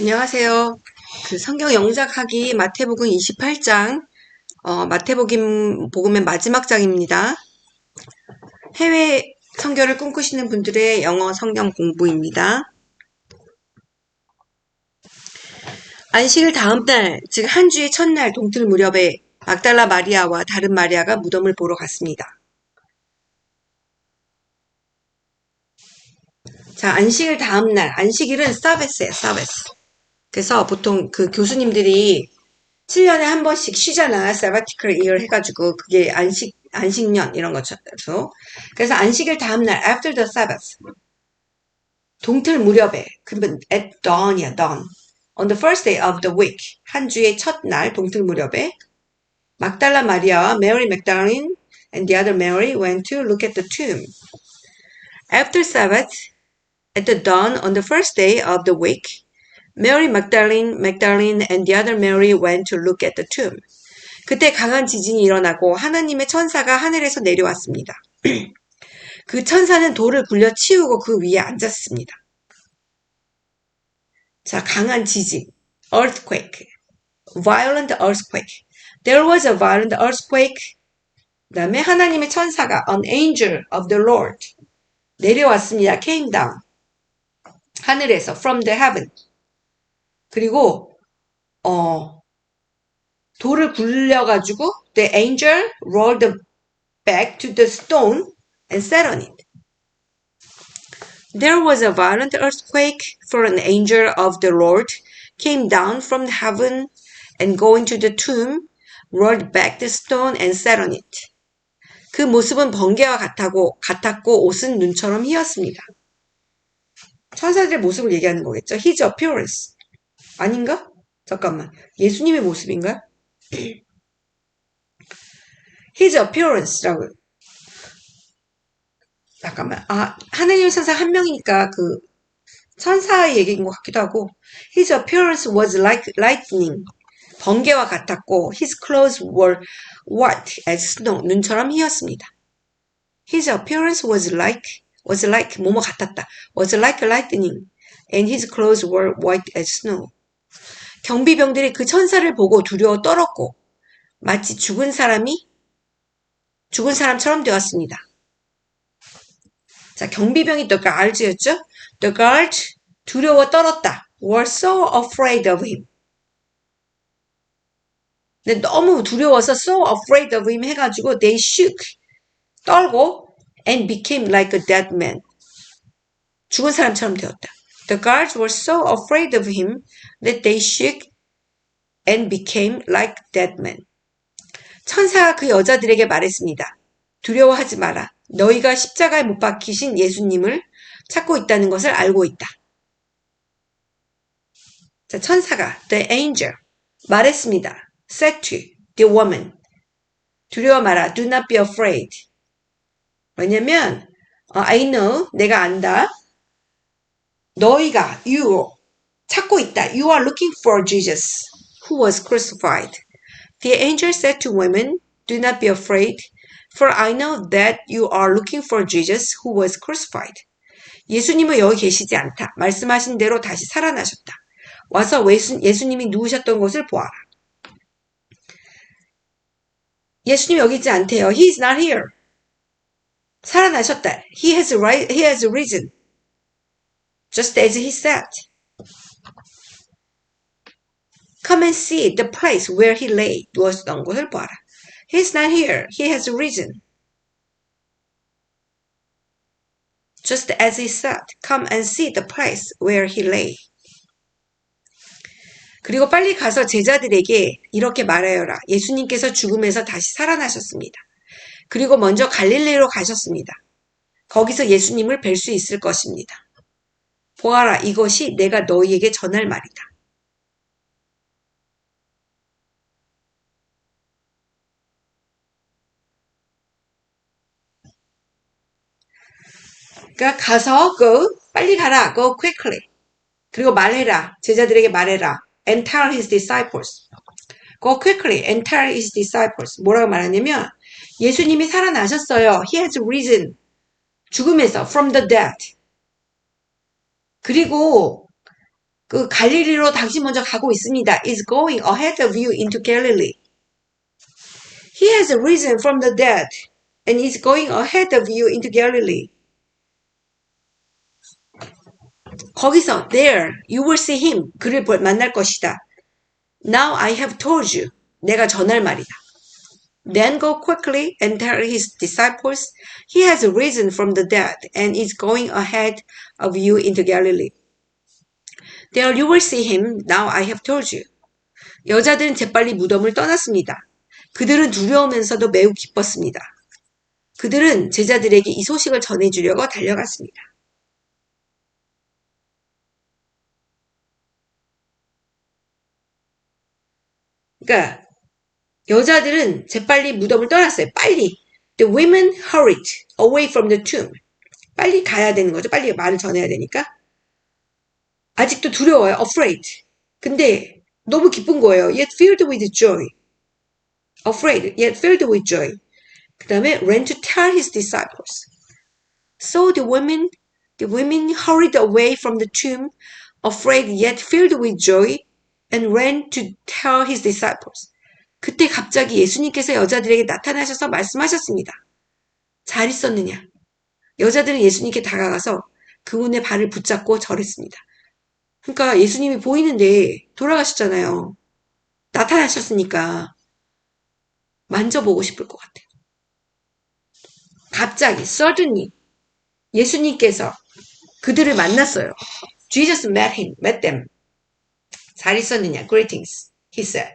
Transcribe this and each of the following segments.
안녕하세요. 그 성경 영작하기 마태복음 28장, 어, 마태복음 복음의 마지막 장입니다. 해외 선교를 꿈꾸시는 분들의 영어 성경 공부입니다. 안식일 다음 날, 즉 한 주의 첫날 동틀 무렵에 막달라 마리아와 다른 마리아가 무덤을 보러 갔습니다. 자, 안식일 다음 날, 안식일은 사베스예요, 사베스. 그래서 보통 그 교수님들이 7년에 한 번씩 쉬잖아. sabbatical year 해가지고 그게 안식 안식년 이런 거죠. 그래서 안식일 다음 날 after the Sabbath 동틀 무렵에 그러면 at dawn이야 dawn on the first day of the week 한 주의 첫날 동틀 무렵에 막달라 마리아와 Mary Magdalene and the other Mary went to look at the tomb. After Sabbath, at the dawn on the first day of the week, Mary Magdalene, Magdalene and the other Mary went to look at the tomb. 그때 강한 지진이 일어나고 하나님의 천사가 하늘에서 내려왔습니다. 그 천사는 돌을 굴려 치우고 그 위에 앉았습니다. 자, 강한 지진. earthquake. violent earthquake. There was a violent earthquake. 그 다음에 하나님의 천사가 an angel of the Lord 내려왔습니다. came down. 하늘에서 from the heaven. 그리고 어 돌을 굴려가지고 the angel rolled back to the stone and sat on it. There was a violent earthquake, for an angel of the Lord came down from heaven and going to the tomb, rolled back the stone and sat on it. 그 모습은 번개와 같았고, 같았고 옷은 눈처럼 희었습니다. 천사들의 모습을 얘기하는 거겠죠. His appearance. 아닌가? 잠깐만. 예수님의 모습인가? His appearance라고. 잠깐만. 아, 하나님의 천사 한 명이니까 그 천사의 얘기인 것 같기도 하고. His appearance was like lightning. 번개와 같았고, his clothes were white as snow. 눈처럼 희었습니다. His appearance was like, was like, 뭐뭐 같았다. was like lightning. And his clothes were white as snow. 경비병들이 그 천사를 보고 두려워 떨었고 마치 죽은 사람이 죽은 사람처럼 되었습니다. 자, 경비병이 the guards였죠? The guards 두려워 떨었다. were so afraid of him. 근데 너무 두려워서 so afraid of him 해가지고 they shook 떨고 and became like a dead man. 죽은 사람처럼 되었다. The guards were so afraid of him that they shook and became like dead men. 천사가 그 여자들에게 말했습니다. 두려워하지 마라. 너희가 십자가에 못 박히신 예수님을 찾고 있다는 것을 알고 있다. 자, 천사가 the angel 말했습니다. said to the woman 두려워 마라. Do not be afraid. 왜냐면 I know 내가 안다. 너희가 you 찾고 있다. You are looking for Jesus who was crucified. The angel said to women, Do not be afraid, for I know that you are looking for Jesus who was crucified. 예수님은 여기 계시지 않다. 말씀하신 대로 다시 살아나셨다. 와서 예수 님이 누우셨던 곳을 보아라. 예수님 여기 있지 않대요. He is not here. 살아나셨다. He has, he has risen. Just as he said. Come and see the place where he lay. 누웠던 곳을 봐라. He's not here. He has risen. Just as he said, come and see the place where he lay. 그리고 빨리 가서 제자들에게 이렇게 말하여라. 예수님께서 죽음에서 다시 살아나셨습니다. 그리고 먼저 갈릴리로 가셨습니다. 거기서 예수님을 뵐 수 있을 것입니다. 보아라, 이것이 내가 너희에게 전할 말이다. 그러니까 가서 go 빨리 가라 go quickly 그리고 말해라 제자들에게 말해라 and tell his disciples go quickly and tell his disciples 뭐라고 말하냐면 예수님이 살아나셨어요 he has risen 죽음에서 from the dead 그리고 그 갈릴리로 당신 먼저 가고 있습니다. is going ahead of you into Galilee. He has risen from the dead and is going ahead of you into Galilee. 거기서 there you will see him 그를 볼- 만날 것이다. Now I have told you 내가 전할 말이다. Then go quickly and tell his disciples he has risen from the dead and is going ahead of you into Galilee. There you will see him. Now I have told you. 여자들은 재빨리 무덤을 떠났습니다. 그들은 두려우면서도 매우 기뻤습니다. 그들은 제자들에게 이 소식을 전해주려고 달려갔습니다. 그러니까 여자들은 재빨리 무덤을 떠났어요. 빨리. The women hurried away from the tomb. 빨리 가야 되는 거죠. 빨리 말을 전해야 되니까. 아직도 두려워요. afraid. 근데 너무 기쁜 거예요. yet filled with joy. afraid, yet filled with joy. 그 다음에 ran to tell his disciples. So the women, the women hurried away from the tomb, afraid yet filled with joy, and ran to tell his disciples. 그때 갑자기 예수님께서 여자들에게 나타나셔서 말씀하셨습니다. 잘 있었느냐? 여자들은 예수님께 다가가서 그분의 발을 붙잡고 절했습니다. 그러니까 예수님이 보이는데 돌아가셨잖아요. 나타나셨으니까 만져보고 싶을 것 같아요. 갑자기 suddenly 예수님께서 그들을 만났어요. Jesus met him, met them. 잘 있었느냐? Greetings, he said.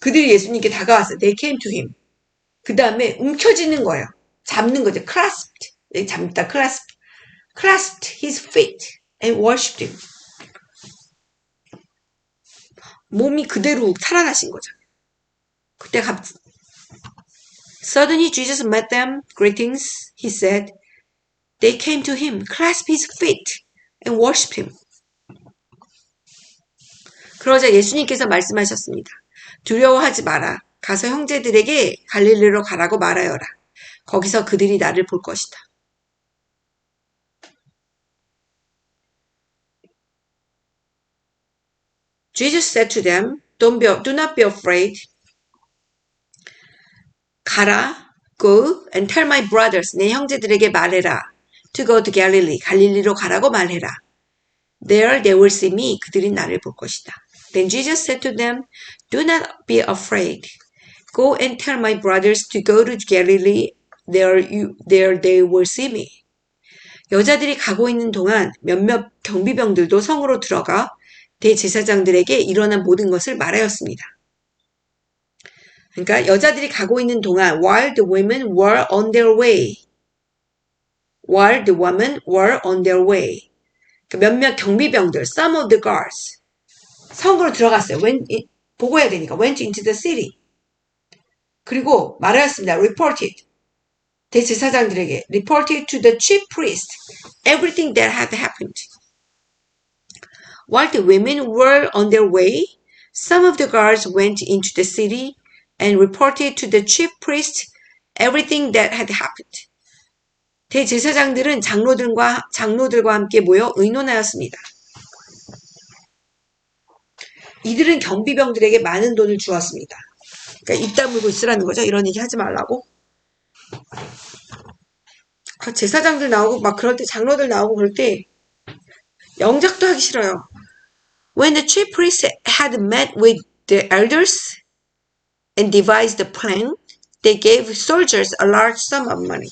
그들이 예수님께 다가왔어요. They came to him. 그 다음에 움켜쥐는 거예요. 잡는 거죠. clasped. 네, 잡다, clasped. clasped his feet and worshipped him. 몸이 그대로 살아나신 거죠. 그때 갑 Suddenly Jesus met them. Greetings, he said. They came to him, clasped his feet, and worshipped him. 그러자 예수님께서 말씀하셨습니다. 두려워하지 마라. 가서 형제들에게 갈릴리로 가라고 말하여라. 거기서 그들이 나를 볼 것이다. Jesus said to them, Don't be, do not be afraid. 가라, go and tell my brothers, 내 형제들에게 말해라. To go to Galilee, 갈릴리로 가라고 말해라. There they will see me, 그들이 나를 볼 것이다. Then Jesus said to them, Do not be afraid. Go and tell my brothers to go to Galilee. There, you, there they will see me. 여자들이 가고 있는 동안 몇몇 경비병들도 성으로 들어가 대제사장들에게 일어난 모든 것을 말하였습니다. 그러니까 여자들이 가고 있는 동안 while the women were on their way. while the women were on their way. 그러니까 몇몇 경비병들, some of the guards 성으로 들어갔어요. Went, 보고해야 되니까 went into the city. 그리고 말하였습니다. reported. 대제사장들에게 reported to the chief priest everything that had happened. While the women were on their way, some of the guards went into the city and reported to the chief priest everything that had happened. 대제사장들은 장로들과 장로들과 함께 모여 의논하였습니다. 이들은 경비병들에게 많은 돈을 주었습니다. 그러니까 입 다물고 있으라는 거죠. 이런 얘기 하지 말라고. 아, 제사장들 나오고 막 그럴 때 장로들 나오고 그럴 때 영작도 하기 싫어요. When the chief priest had met with the elders and devised the plan, they gave soldiers a large sum of money.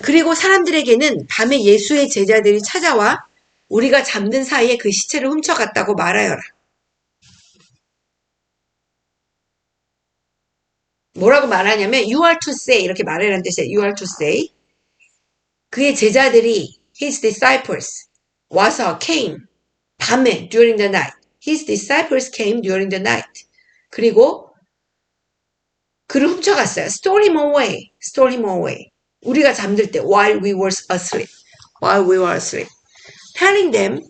그리고 사람들에게는 밤에 예수의 제자들이 찾아와 우리가 잠든 사이에 그 시체를 훔쳐갔다고 말하여라. 뭐라고 말하냐면 you are to say 이렇게 말하라는 뜻이에요. you are to say 그의 제자들이 his disciples 와서 came 밤에 during the night his disciples came during the night 그리고 그를 훔쳐갔어요. stole him away stole him away 우리가 잠들 때 while we were asleep while we were asleep telling them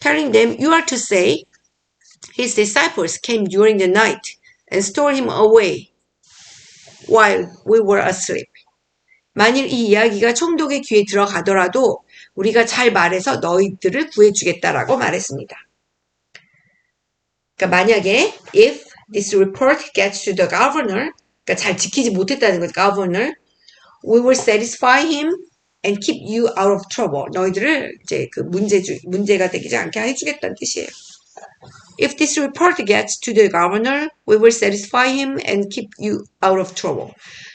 telling them you are to say his disciples came during the night and stole him away while we were asleep. 만일 이 이야기가 총독의 귀에 들어가더라도 우리가 잘 말해서 너희들을 구해주겠다라고 말했습니다. 그러니까 만약에 if this report gets to the governor, 그러니까 잘 지키지 못했다는 거죠. governor, we will satisfy him and keep you out of trouble. 너희들을 이제 그 문제 주, 문제가 되지 않게 해주겠다는 뜻이에요. If this report gets to the governor, we will satisfy him and keep you out of trouble.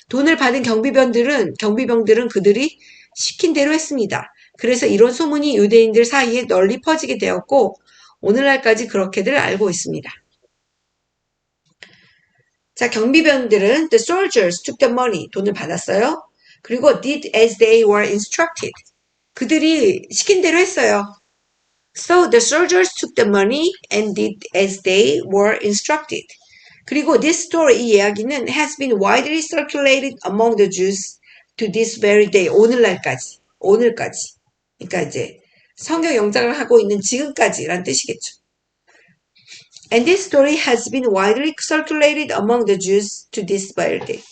돈을 받은 경비병들은 경비병들은 그들이 시킨 대로 했습니다. 그래서 이런 소문이 유대인들 사이에 널리 퍼지게 되었고 오늘날까지 그렇게들 알고 있습니다. 자, 경비병들은 the soldiers took the money 돈을 받았어요. 그리고 did as they were instructed. 그들이 시킨 대로 했어요. So the soldiers took the money and did as they were instructed. 그리고 this story, 이 이야기는 has been widely circulated among the Jews to this very day. 오늘날까지. 오늘까지. 그러니까 이제 성경 영장을 하고 있는 지금까지란 뜻이겠죠. And this story has been widely circulated among the Jews to this very day.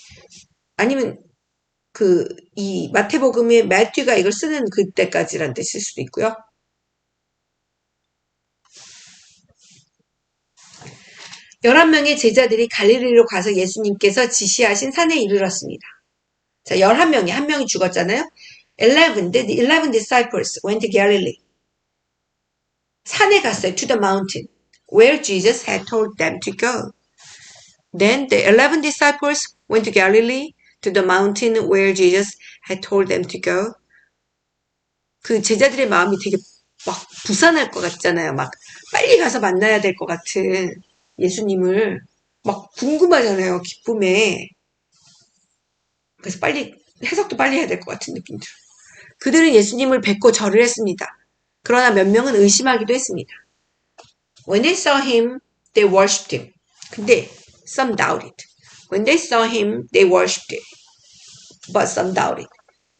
아니면 그 이 마태복음의 마튜가 이걸 쓰는 그때까지란 뜻일 수도 있고요. 11명의 제자들이 갈릴리로 가서 예수님께서 지시하신 산에 이르렀습니다. 자, 11명이, 한 명이 죽었잖아요. 11, the 11 disciples went to Galilee. 산에 갔어요. To the mountain where Jesus had told them to go. Then the 11 disciples went to Galilee to the mountain where Jesus had told them to go. 그 제자들의 마음이 되게 막 부산할 것 같잖아요. 막 빨리 가서 만나야 될 것 같은 예수님을 막 궁금하잖아요. 기쁨에. 그래서 빨리 해석도 빨리 해야 될 것 같은 느낌 들어요. 그들은 예수님을 뵙고 절을 했습니다. 그러나 몇 명은 의심하기도 했습니다. When they saw him, they worshipped him. 근데 some doubted. When they saw him, they worshipped him. But some doubted.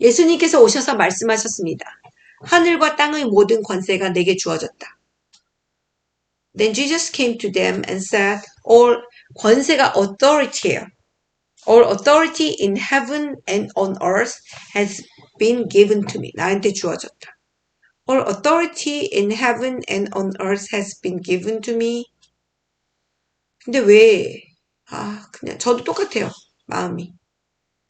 예수님께서 오셔서 말씀하셨습니다. 하늘과 땅의 모든 권세가 내게 주어졌다. Then Jesus came to them and said, All 권세가 authority예요. All authority in heaven and on earth has been given to me. 나한테 주어졌다. All authority in heaven and on earth has been given to me. 근데 왜, 아, 그냥, 저도 똑같아요. 마음이.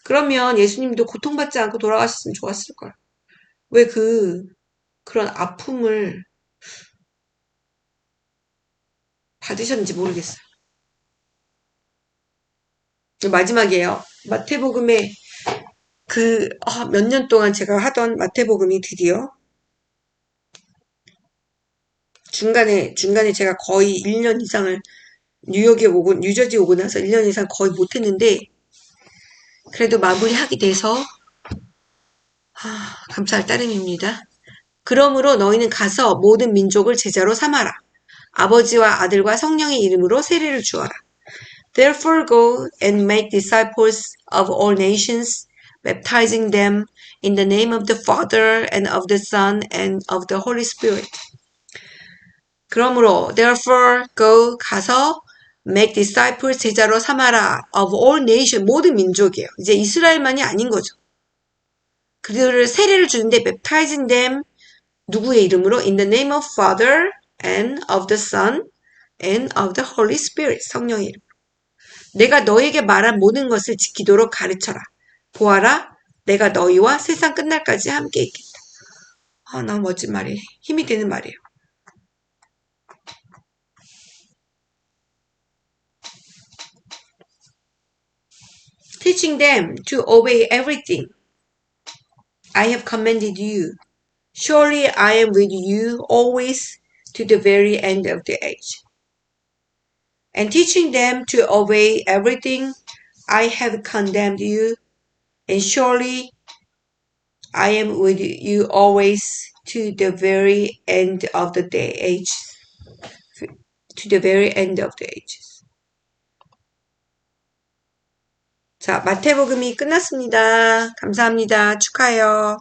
그러면 예수님도 고통받지 않고 돌아가셨으면 좋았을 걸. 왜 그, 그런 아픔을 받으셨는지 모르겠어요. 마지막이에요. 마태복음에 그, 아, 몇년 동안 제가 하던 마태복음이 드디어 중간에, 중간에 제가 거의 1년 이상을 뉴욕에 오고, 뉴저지 오고 나서 1년 이상 거의 못했는데, 그래도 마무리하게 돼서, 아, 감사할 따름입니다. 그러므로 너희는 가서 모든 민족을 제자로 삼아라. 아버지와 아들과 성령의 이름으로 세례를 주어라. Therefore go and make disciples of all nations, baptizing them in the name of the Father and of the Son and of the Holy Spirit. 그러므로 therefore go 가서 make disciples 제자로 삼아라 of all nation 모든 민족이에요. 이제 이스라엘만이 아닌 거죠. 그들을 세례를 주는데 baptizing them 누구의 이름으로 in the name of Father and of the Son and of the Holy Spirit 성령의 이름. 내가 너에게 말한 모든 것을 지키도록 가르쳐라. 보아라, 내가 너희와 세상 끝날까지 함께 있겠다. 아, 너무 멋진 말이에요. 힘이 되는 말이에요. Teaching them to obey everything I have commanded you. Surely I am with you always to the very end of the age. And teaching them to obey everything I have condemned you, and surely I am with you always to the very end of the day age. To the very end of the ages. 자, 마태복음이 끝났습니다. 감사합니다. 축하해요.